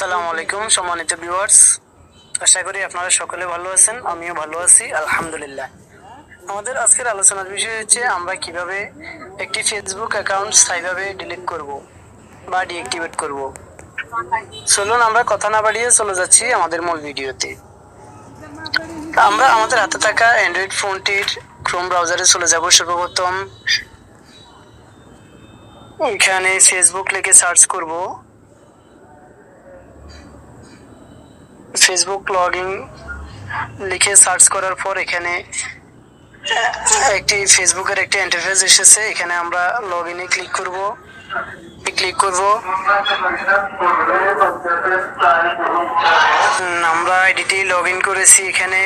আসসালামু আলাইকুম, সম্মানিত ভিউয়ার্স আশা করি আপনারা সকলে ভালো আছেন, আমিও ভালো আছি, আলহামদুলিল্লাহ। আমাদের আজকের আলোচনার বিষয় হচ্ছে, আমরা কীভাবে একটি ফেসবুক অ্যাকাউন্ট স্থায়ীভাবে ডিলিট করব বা ডিঅ্যাক্টিভেট করব। চলুন, আমরা কথা না বাড়িয়ে চলে যাচ্ছি আমাদের মূল ভিডিওতে। আমরা আমাদের হাতে থাকা অ্যান্ড্রয়েড ফোনটির ক্রোম ব্রাউজারে চলে যাব সর্বপ্রথম। এখানে ফেসবুক লিখে সার্চ করব। ফেসবুক লগ লিখে সার্চ করার পর এখানে একটি ফেসবুকের একটি ইন্টারফেস এসেছে, এখানে আমরা লগ ইনে ক্লিক করব। ক্লিক করব। আমরা আইডিটি লগ ইন করেছি এখানে।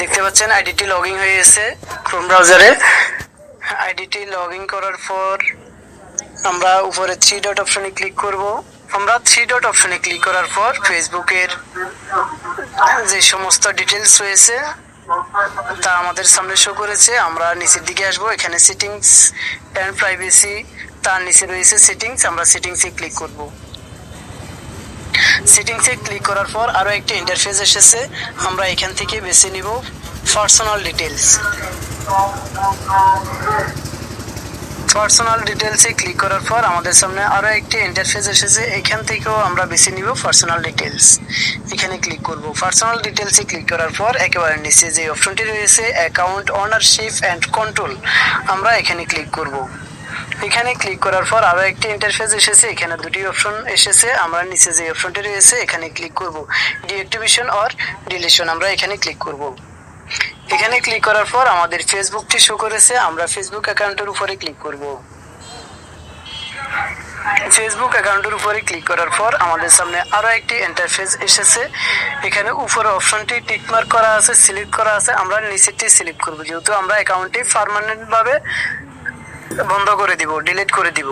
দেখতে পাচ্ছেন আইডিটি লগ ইন হয়ে গেছে ক্রোম ব্রাউজারে আইডিটি লগ ইন করার পর আমরা উপরে থ্রি ডট অপশনে ক্লিক করব। আমরা থ্রি ডট অপশনে ক্লিক করার পর ফেসবুকের যে সমস্ত ডিটেলস রয়েছে, তা আমাদের সামনে শো করেছে। আমরা নিচের দিকে আসব। এখানে সেটিংস অ্যান্ড প্রাইভেসি তার নিচে রয়েছে সেটিংস আমরা সেটিংসে ক্লিক করব। সেটিংসে ক্লিক করার পর আরও একটি ইন্টারফেস এসেছে। আমরা এখান থেকে বেছে নিব পার্সোনাল ডিটেলস পার্সোনাল ডিটেলসে ক্লিক করার পর আমাদের সামনে আরও একটি ইন্টারফেস এসেছে। এখান থেকেও আমরা বেছে নিব পার্সোনাল ডিটেলস এখানে ক্লিক করব। পার্সোনাল ডিটেলসে ক্লিক করার পর একেবারে নিচে যে অপশনটি রয়েছে অ্যাকাউন্ট ওনারশিপ অ্যান্ড কন্ট্রোল আমরা এখানে ক্লিক করব। এখানে ক্লিক করার পর আরও একটি ইন্টারফেস এসেছে, এখানে দুটি অপশন এসেছে, আমরা নিচে যে অপশনটি রয়েছে, এখানে ক্লিক করব। ডিঅ্যাক্টিভেশন অর ডিলিশন আমরা এখানে ক্লিক করব। এখানে ক্লিক করার পর আমাদের ফেসবুকটি শো করেছে, আমরা ফেসবুক অ্যাকাউন্টের উপরে ক্লিক করব। ফেসবুক অ্যাকাউন্টের উপরে ক্লিক করার পর আমাদের সামনে আরও একটি ইন্টারফেস এসেছে। এখানে উপরে অপশনটি টিকমার্ক করা আছে সিলেক্ট করা আছে, আমরা নিচেরটি সিলেক্ট করব। যেহেতু আমরা অ্যাকাউন্টটি পারমানেন্টভাবে বন্ধ করে দিব ডিলিট করে দিব।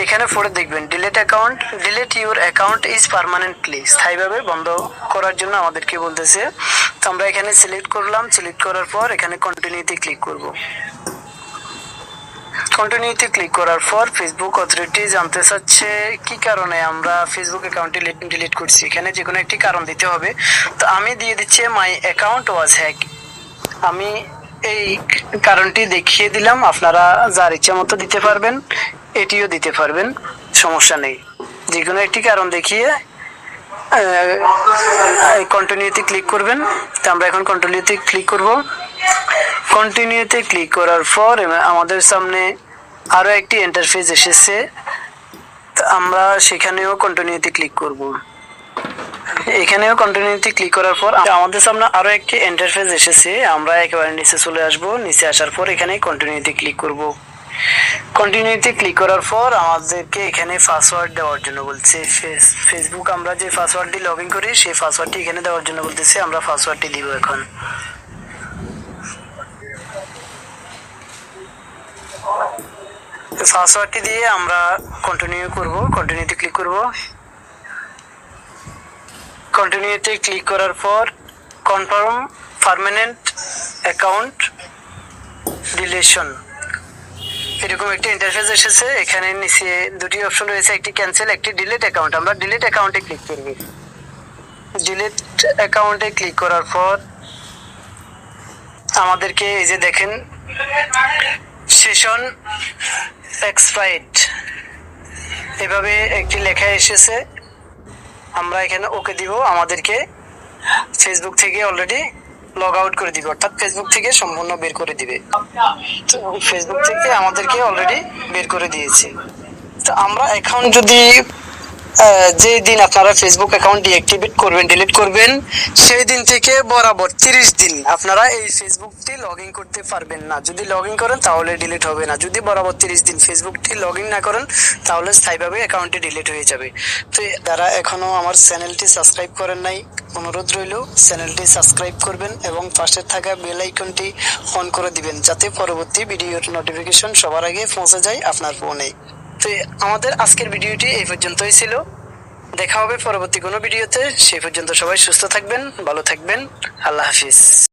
এখানে পড়ে দেখবেন delete account delete your account is permanently স্থায়ীভাবে বন্ধ করার জন্য আমাদেরকে বলতেছে। তো আমরা এখানে সিলেক্ট করলাম সিলেক্ট করার পর এখানে কন্টিনিউতে ক্লিক করব। কন্টিনিউতে ক্লিক করার পর ফেসবুক অথরিটি জানতে চাচ্ছে, কি কারণে আমরা ফেসবুক অ্যাকাউন্টটি ডিলিট করছি? এখানে যে কোনো একটি কারণ দিতে হবে। তো আমি দিয়ে দিচ্ছি মাই অ্যাকাউন্ট ওয়াজ হ্যাক আমি এই কারণটি দেখিয়ে দিলাম। আপনারা যার ইচ্ছা মতো দিতে পারবেন, এটিও দিতে পারবেন, সমস্যা নেই। যে কোনো একটি কারণ দেখিয়ে কন্টিনিউতে ক্লিক করবেন। তো আমরা এখন কন্টিনিউতে ক্লিক করব। কন্টিনিউতে ক্লিক করার পর আমাদের সামনে আরও একটি ইন্টারফেস এসেছে। আমরা সেখানেও কন্টিনিউতে ক্লিক করব। এখানেও কন্টিনিউতে ক্লিক করার পর আমাদের সামনে আরও একটি ইন্টারফেস এসেছে। আমরা একেবারে নিচে চলে আসব। নিচে আসার পর এখানে কন্টিনিউতে ক্লিক করব। কন্টিনিউতে ক্লিক করার পর আমাদেরকে এখানে পাসওয়ার্ড দেওয়ার জন্য বলছে। ফেস- ফেসবুক আমরা যে পাসওয়ার্ডটি লগ ইন করি, সেই পাসওয়ার্ডটি এখানে দেওয়ার জন্য বলতেছে, আমরা পাসওয়ার্ডটি দিব এখন। পাসওয়ার্ডটি দিয়ে আমরা কন্টিনিউ করব। কন্টিনিউতে ক্লিক করব। কন্টিনিউতে ক্লিক করার পর কনফার্ম পার্মানেন্ট অ্যাকাউন্ট রিলেশন এরকম একটি ইন্টারফেস এসেছে, এখানে নিচে দুটি অপশন রয়েছে, একটি ক্যান্সেল একটি ডিলিট অ্যাকাউন্ট আমরা ডিলিট অ্যাকাউন্টে ক্লিক করব। ডিলিট অ্যাকাউন্টে ক্লিক করার পর আমাদেরকে এই যে দেখেন সেশন এক্সপাইড এভাবে একটি লেখা এসেছে। আমরা এখানে ওকে দিব, আমাদেরকে ফেসবুক থেকে অলরেডি লগ আউট করে দিবে, অর্থাৎ ফেসবুক থেকে সম্পূর্ণ বের করে দিবে। তো ফেসবুক থেকে আমাদেরকে অলরেডি বের করে দিয়েছে। তো আমরা এখন যদি আহ, যে দিন আপনারা ফেসবুক অ্যাকাউন্ট ডিঅ্যাক্টিভেট করবেন ডিলিট করবেন সেই দিন থেকে বরাবর তিরিশ দিন আপনারা এই ফেসবুকটি লগ ইন করতে পারবেন না। যদি লগ ইন করেন তাহলে ডিলিট হবে না। যদি বরাবর তিরিশ দিন ফেসবুকটি লগ ইন না করেন তাহলে স্থায়ীভাবে অ্যাকাউন্টটি ডিলিট হয়ে যাবে। তো যারা এখনও আমার চ্যানেলটি সাবস্ক্রাইব করেন নাই অনুরোধ রইল চ্যানেলটি সাবস্ক্রাইব করবেন এবং পাশে থাকা বেল আইকনটি অন করে দিবেন যাতে পরবর্তী ভিডিওর নোটিফিকেশন সবার আগে পৌঁছে যায় আপনার ফোনে তো আমাদের আজকের ভিডিওটি এই পর্যন্তই ছিল। দেখা হবে পরবর্তী কোনো ভিডিওতে। সেই পর্যন্ত সবাই সুস্থ থাকবেন, ভালো থাকবেন। আল্লাহ হাফিজ।